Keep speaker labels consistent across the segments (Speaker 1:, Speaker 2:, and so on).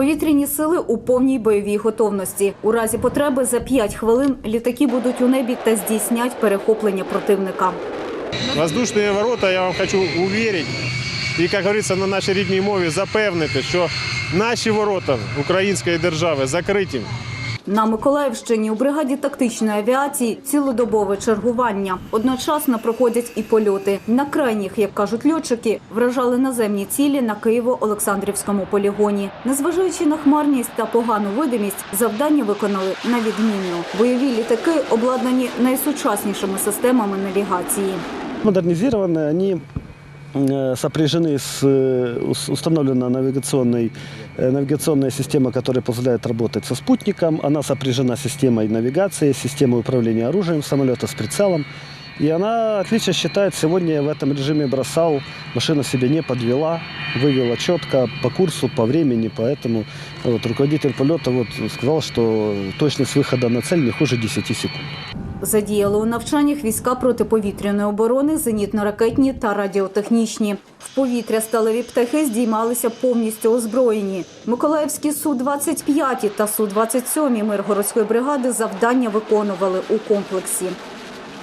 Speaker 1: Повітряні сили у повній бойовій готовності. У разі потреби за 5 хвилин літаки будуть у небі та здійснять перехоплення противника.
Speaker 2: Воздушні ворота, я вам хочу уверить, і, як говориться на нашій рідній мові, запевнити, що наші ворота української держави закриті.
Speaker 1: На Миколаївщині у бригаді тактичної авіації цілодобове чергування. Одночасно проходять і польоти. На крайніх, як кажуть льотчики, вражали наземні цілі на Києво-Олександрівському полігоні. Незважаючи на хмарність та погану видимість, завдання виконали на відмінно. Бойові літаки обладнані найсучаснішими системами навігації.
Speaker 3: модернизированы, они э, сопряжены с э, ус- установлена навигационной, э, навигационная система, которая позволяет работать со спутником. Она сопряжена с системой навигации, системой управления оружием самолета с прицелом. И она отлично считает, сегодня в этом режиме бросал, машина себя не подвела, вывела четко по курсу, по времени, поэтому вот, руководитель полета вот, сказал, что точность выхода на цель не хуже 10 секунд.
Speaker 1: Задіяли у навчаннях війська протиповітряної оборони, зенітно-ракетні та радіотехнічні. В повітря сталеві птахи здіймалися повністю озброєні. Миколаївські Су-25 та Су-27 Миргородської бригади завдання виконували у комплексі.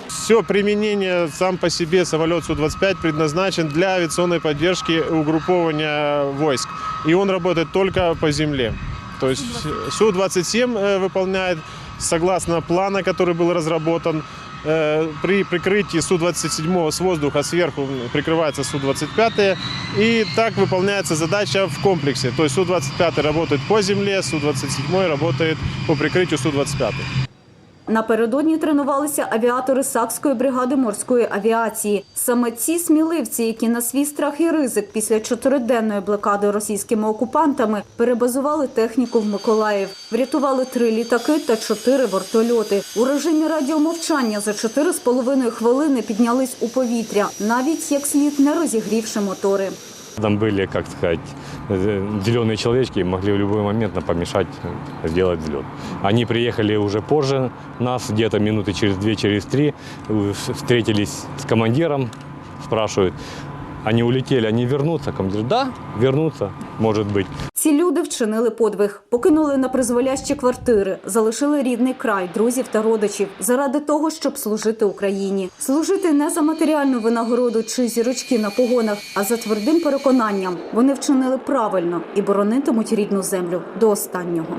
Speaker 2: Все применение сам по себе самолет Су-25 предназначен для авиационной поддержки угруппования войск. И он работает только по земле. То есть Су-27 э, выполняет согласно плана, который был разработан. Э, При прикрытии Су-27 с воздуха сверху прикрывается Су-25. И так выполняется задача в комплексе. То есть Су-25 работает по земле, Су-27 работает по прикрытию Су-25.
Speaker 1: Напередодні тренувалися авіатори Сакської бригади морської авіації. Саме ці сміливці, які на свій страх і ризик після чотириденної блокади російськими окупантами перебазували техніку в Миколаїв, врятували три літаки та чотири вертольоти. У режимі радіомовчання за чотири з половиною хвилини піднялись у повітря, навіть як слід не розігрівши мотори.
Speaker 4: Там были, как сказать, зеленые человечки, могли в любой момент нам помешать сделать взлет. Они приехали уже позже нас, где-то минуты через две, через три, э, встретились с командиром, спрашивают, они улетели, они вернутся? Командир, да, вернутся, может быть.
Speaker 1: Ці люди вчинили подвиг, покинули на призволящі квартири, залишили рідний край, друзів та родичів заради того, щоб служити Україні, служити не за матеріальну винагороду чи зірочки на погонах, а за твердим переконанням. Вони вчинили правильно і боронитимуть рідну землю до останнього.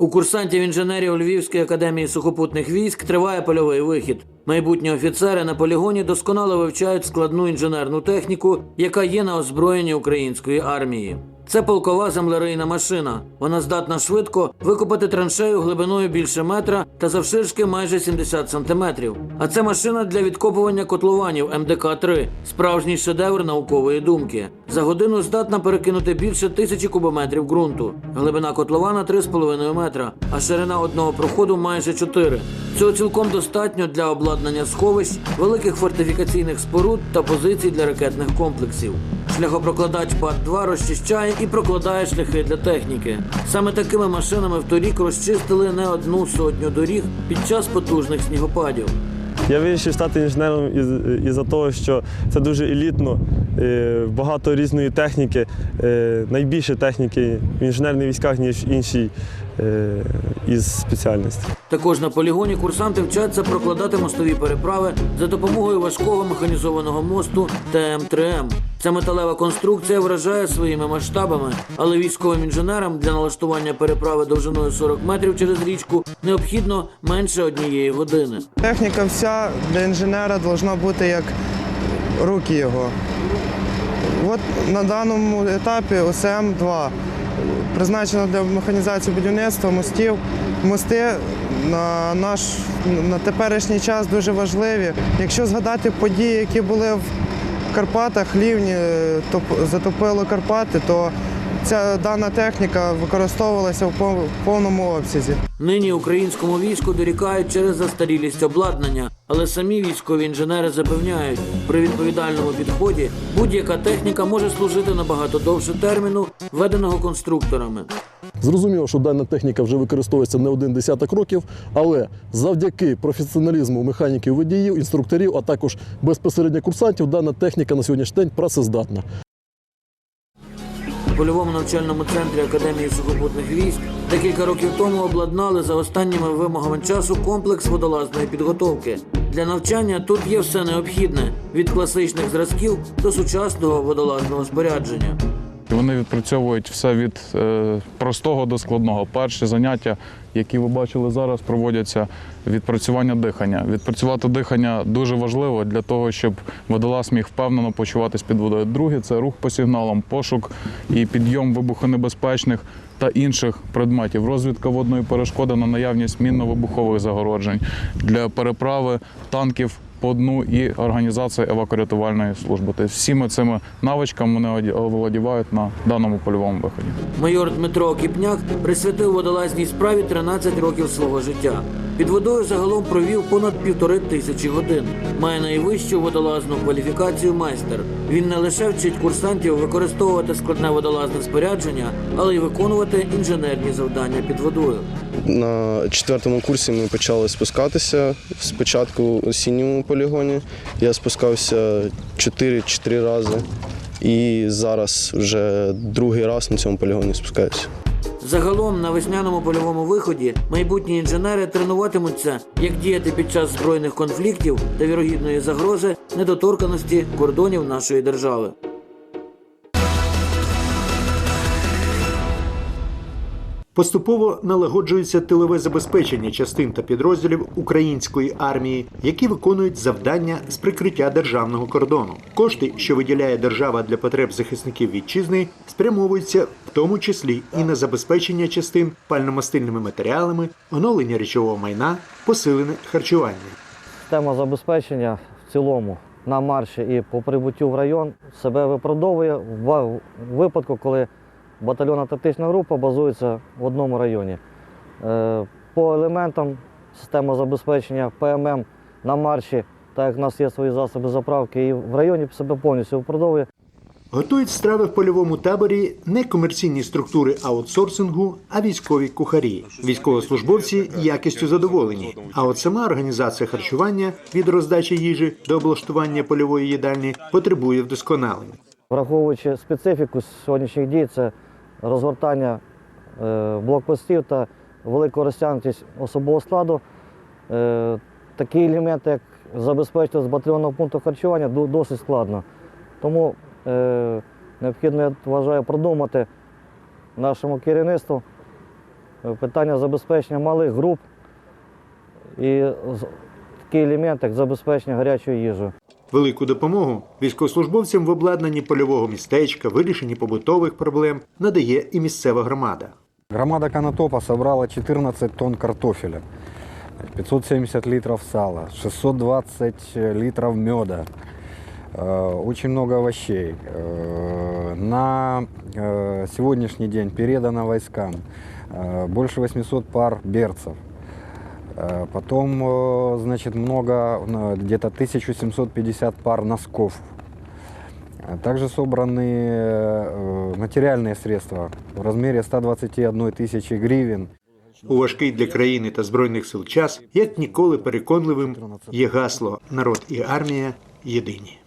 Speaker 5: У курсантів інженерів Львівської академії сухопутних військ триває польовий вихід. Майбутні офіцери на полігоні досконало вивчають складну інженерну техніку, яка є на озброєнні української армії. Це полкова землерийна машина. Вона здатна швидко викопати траншею глибиною більше метра та завширшки майже 70 сантиметрів. А це машина для відкопування котлованів МДК-3 – справжній шедевр наукової думки. За годину здатна перекинути більше тисячі кубометрів ґрунту. Глибина котлована 3,5 метра, а ширина одного проходу майже 4. Цього цілком достатньо для обладнання сховищ, великих фортифікаційних споруд та позицій для ракетних комплексів. Шляхопрокладач ПАД-2 розчищає і прокладає шляхи для техніки. Саме такими машинами вторік розчистили не одну сотню доріг під час потужних снігопадів.
Speaker 6: Я вирішив стати інженером із, із-за того, що це дуже елітно, багато різної техніки, е, найбільше техніки в інженерних військах, ніж інші е, із спеціальностей.
Speaker 5: Також на полігоні курсанти вчаться прокладати мостові переправи за допомогою важкого механізованого мосту ТМ-3М. Ця металева конструкція вражає своїми масштабами, але військовим інженерам для налаштування переправи довжиною 40 метрів через річку необхідно менше однієї години.
Speaker 7: Техніка вся для інженера повинна бути як руки його. От на даному етапі ОСМ-2 призначено для механізації будівництва мостів. Мости на наш на теперішній час дуже важливі. Якщо згадати події, які були в Карпатах, лівні топ- затопило Карпати, то ця дана техніка використовувалася в повному обсязі.
Speaker 5: Нині українському війську дорікають через застарілість обладнання, але самі військові інженери запевняють, при відповідальному підході будь-яка техніка може служити набагато довше терміну, введеного конструкторами.
Speaker 8: Зрозуміло, що дана техніка вже використовується не один десяток років, але завдяки професіоналізму механіків водіїв, інструкторів, а також безпосередньо курсантів, дана техніка на сьогоднішній день працездатна.
Speaker 5: Польовому навчальному центрі Академії сухопутних військ декілька років тому обладнали за останніми вимогами часу комплекс водолазної підготовки. Для навчання тут є все необхідне від класичних зразків до сучасного водолазного спорядження.
Speaker 9: Вони відпрацьовують все від е, простого до складного. Перші заняття, які ви бачили зараз, проводяться відпрацювання дихання. Відпрацювати дихання дуже важливо для того, щоб водолаз міг впевнено почуватись під водою. Друге це рух по сигналам, пошук і підйом вибухонебезпечних та інших предметів. Розвідка водної перешкоди на наявність мінно-вибухових загороджень для переправи танків по дну і організації евакуатувальної служби. Тобто всіми цими навичками вони оді- оволодівають на даному польовому виході.
Speaker 5: Майор Дмитро Кіпняк присвятив водолазній справі 13 років свого життя. Під водою загалом провів понад півтори тисячі годин. Має найвищу водолазну кваліфікацію майстер. Він не лише вчить курсантів використовувати складне водолазне спорядження, але й виконувати інженерні завдання під водою.
Speaker 10: На четвертому курсі ми почали спускатися. Спочатку у осінньому полігоні. Я спускався 4-4 рази. І зараз вже другий раз на цьому полігоні спускаюся.
Speaker 5: Загалом на весняному польовому виході майбутні інженери тренуватимуться, як діяти під час збройних конфліктів та вірогідної загрози недоторканості кордонів нашої держави.
Speaker 11: Поступово налагоджується тилове забезпечення частин та підрозділів української армії, які виконують завдання з прикриття державного кордону. Кошти, що виділяє держава для потреб захисників вітчизни, спрямовуються в тому числі і на забезпечення частин пальномастильними матеріалами, оновлення речового майна, посилене харчування.
Speaker 12: Система забезпечення в цілому на марші і по прибуттю в район себе виправдовує в випадку, коли батальйонна тактична група базується в одному районі. Е, По елементам система забезпечення ПММ на марші, так як в нас є свої засоби заправки, і в районі себе повністю виправдовує.
Speaker 11: Готують страви в польовому таборі не комерційні структури аутсорсингу, а військові кухарі. Військовослужбовці якістю задоволені. А от сама організація харчування від роздачі їжі до облаштування польової їдальні потребує вдосконалення.
Speaker 12: Враховуючи специфіку сьогоднішніх дій, це розгортання е, блокпостів та велику розтягнутість особового складу, е, такі елементи, як забезпечити з батальйонного пункту харчування, досить складно. Тому е, необхідно, я вважаю, продумати нашому керівництву питання забезпечення малих груп і такий елемент, як забезпечення гарячою їжею
Speaker 11: Велику допомогу військовослужбовцям в обладнанні польового містечка, вирішенні побутових проблем надає і місцева громада.
Speaker 13: Громада Конотопа собрала 14 тонн картофеля, 570 литров сала, 620 литров меда, э, очень много овощей. Э, На э, сегодняшний день передано войскам э, больше 800 пар берцев. Э, Потом, э, значит, много, э, где-то 1750 пар носков. А Также собраны э, материальные средства в размере 121 тысячи гривен.
Speaker 11: У важкий для країни та збройних сил час, як ніколи переконливим, є гасло Народ і армія єдині.